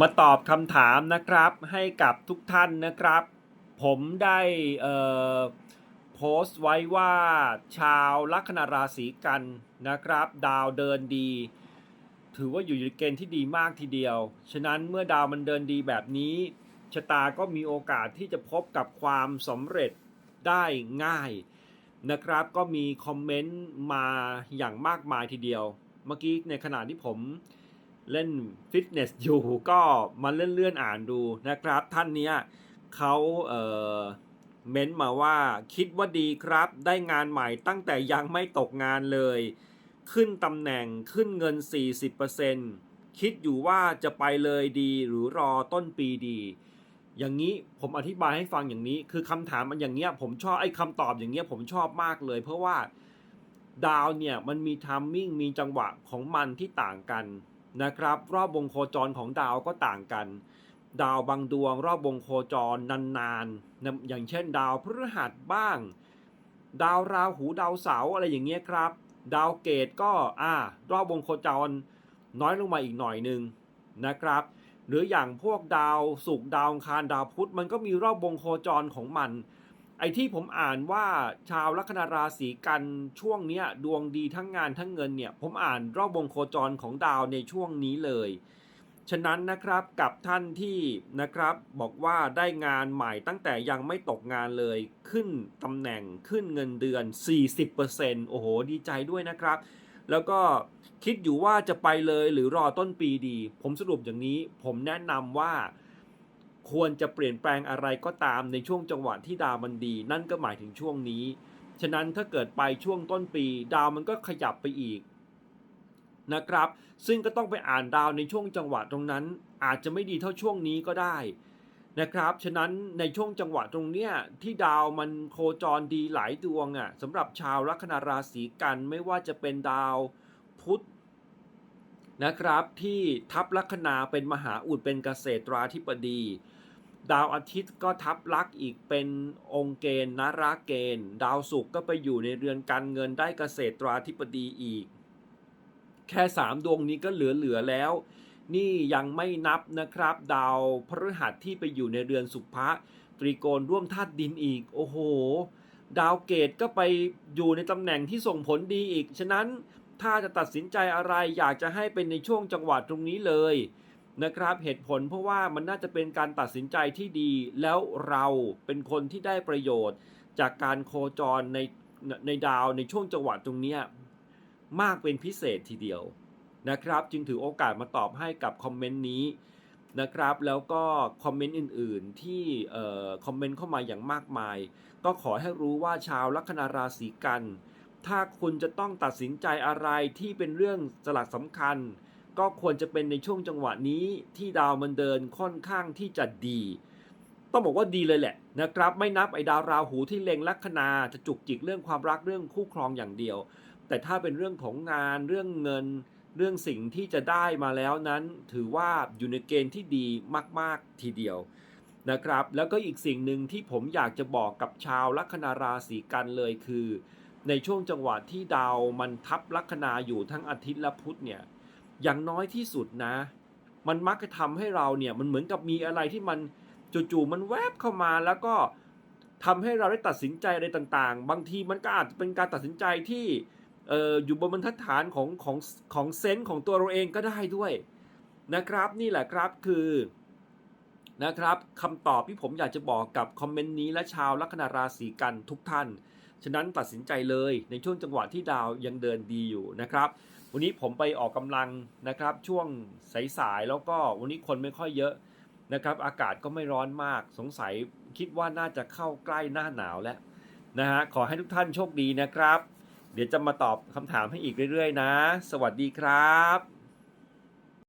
มาตอบคำถามนะครับให้กับทุกท่านนะครับ ผมได้โพสต์ไว้ว่าชาวลัคนาราศีกันนะครับ ดาวเดินดี ถือว่าอยู่ในเกณฑ์ที่ดีมากทีเดียว ฉะนั้นเมื่อดาวมันเดินดีแบบนี้ชะตาก็มีโอกาสที่จะพบกับความสำเร็จได้ง่ายนะครับ ก็มีคอมเมนต์มาอย่างมากมายทีเดียว เมื่อกี้ในขณะที่ผม เล่นฟิตเนสอยู่ก็มาเลื่อนเลื่อนๆอ่านดูนะครับ ท่านเนี้ยเขาเอ่อเม้นมาว่าคิดว่าดีครับ ได้งานใหม่ตั้งแต่ยังไม่ตกงานเลย ขึ้นตำแหน่งขึ้นเงิน 40%คิดอยู่ว่าจะไปเลยดีหรือรอต้นปีดี อย่างนี้ผมอธิบายให้ฟังอย่างนี้ คือคำถามมันอย่างเงี้ยผมชอบไอ้คำตอบอย่างเงี้ยผมชอบมากเลย เพราะว่าดาวเนี่ยมันมีทัมมิ่งมีจังหวะของมันที่ต่างกัน นะครับ รอบวงโคจรของดาวก็ต่างกัน ดาวบางดวง รอบวงโคจรนานๆนะอย่างเช่น ดาวพฤหัสบ้าง ดาวราหูดาวเสาร์อะไรอย่างเงี้ยครับ ดาวเกตก็อ่ารอบวงโคจรน้อยลงมาอีกหน่อยหนึ่งนะครับ หรืออย่างพวกดาวศุกร์ดาวคารดาวพุธมันก็มีรอบวงโคจรของมัน ไอ้ที่ผมอ่านว่าชาวลัคนาราศีกันช่วงเนี้ยดวงดีทั้งงานทั้งเงินเนี่ย ผมอ่านรอบวงโคจรของดาวในช่วงนี้เลย ฉะนั้นนะครับกับท่านที่นะครับบอกว่าได้งานใหม่ตั้งแต่ยังไม่ตกงานเลยขึ้นตำแหน่งขึ้นเงินเดือน 40%โอ้โห ดีใจด้วยนะครับ แล้วก็คิดอยู่ว่าจะไปเลยหรือรอต้นปีดี ผมสรุปอย่างนี้ ผมแนะนำว่า ควรจะเปลี่ยนแปลงอะไรก็ตามในช่วงจังหวะที่ดาวมันดี นั่นก็หมายถึงช่วงนี้ ฉะนั้นถ้าเกิดไปช่วงต้นปี ดาวมันก็ขยับไปอีกนะครับ ซึ่งก็ต้องไปอ่านดาวในช่วงจังหวะตรงนั้น อาจจะไม่ดีเท่าช่วงนี้ก็ได้นะครับ ฉะนั้นในช่วงจังหวะตรงเนี้ยที่ดาวมันโคจรดีหลายดวงอะ่ะสำหรับชาวลัคนาราศีกันไม่ว่าจะเป็นดาวพุธนะครับที่ทับลัคนาเป็นมหาอุดเป็นเกษตราธิบดี ดาวอาทิตย์ก็ทับลักอีกเป็นองค์เกณฑ์นราเกณฑ์ ดาวศุกร์ก็ไปอยู่ในเรือนการเงินได้เกษตราธิบดีอีก แค่สามดวงนี้ก็เหลือๆแล้ว นี่ยังไม่นับนะครับ ดาวพฤหัสที่ไปอยู่ในเรือนสุภะตรีโกณร่วมธาตุดินอีก โอ้โห ดาวเกตก็ไปอยู่ในตำแหน่งที่ส่งผลดีอีก ฉะนั้นถ้าจะตัดสินใจอะไรอยากจะให้เป็นในช่วงจังหวะตรงนี้เลย นะครับเหตุผลเพราะว่ามันน่าจะเป็นการตัดสินใจที่ดี แล้วเราเป็นคนที่ได้ประโยชน์ จากการโคจรในในดาวในช่วงจังหวะตรงนี้มากเป็นพิเศษทีเดียวนะครับ จึงถือโอกาสมาตอบให้กับคอมเมนต์นี้นะครับ แล้วก็คอมเมนต์อื่นๆ ที่คอมเมนต์เข้ามาอย่างมากมาย ก็ขอให้รู้ว่าชาวลัคนาราศีกัน ถ้าคุณจะต้องตัดสินใจอะไรที่เป็นเรื่องสลักสำคัญ ก็ควรจะเป็นในช่วงจังหวะนี้ที่ดาวมันเดินค่อนข้างที่จะดี ต้องบอกว่าดีเลยแหละนะครับ ไม่นับไอ้ดาวราหูที่เล็งลัคนาจะจุกจิกเรื่องความรักเรื่องคู่ครองอย่างเดียว แต่ถ้าเป็นเรื่องของงานเรื่องเงิน เรื่องสิ่งที่จะได้มาแล้วนั้น ถือว่าอยู่ในเกณฑ์ที่ดีมาก ๆทีเดียวนะครับ แล้วก็อีกสิ่งหนึ่งที่ผมอยากจะบอกกับชาวลัคนาราศีกันเลยคือ ในช่วงจังหวะที่ดาวมันทับลัคนาอยู่ทั้งอาทิตย์และพุธเนี่ย อย่างน้อยที่สุดนะ มันมักจะทำให้เราเนี่ยมันเหมือนกับมีอะไรที่มันจู่ๆมันแวบเข้ามาแล้วก็ทำให้เราได้ตัดสินใจอะไรต่างๆ บางทีมันก็อาจจะเป็นการตัดสินใจที่เอออยู่บนบรรทัดฐานของของของเซนส์ของตัวเราเองก็ได้ด้วยนะครับนี่แหละครับคือนะครับคำตอบที่ผมอยากจะบอกกับคอมเมนต์นี้และชาวลัคนาราศีกันทุกท่าน ฉะนั้นตัดสินใจเลยในช่วงจังหวะที่ดาวยังเดินดีอยู่นะครับ วันนี้ผมไปออกกำลังนะครับ ช่วงสายๆแล้วก็วันนี้คนไม่ค่อยเยอะนะครับ อากาศก็ไม่ร้อนมากสงสัยคิดว่าน่าจะเข้าใกล้หน้าหนาวแล้วนะฮะขอให้ทุกท่านโชคดีนะครับ เดี๋ยวจะมาตอบคำถามให้อีกเรื่อยๆนะ สวัสดีครับ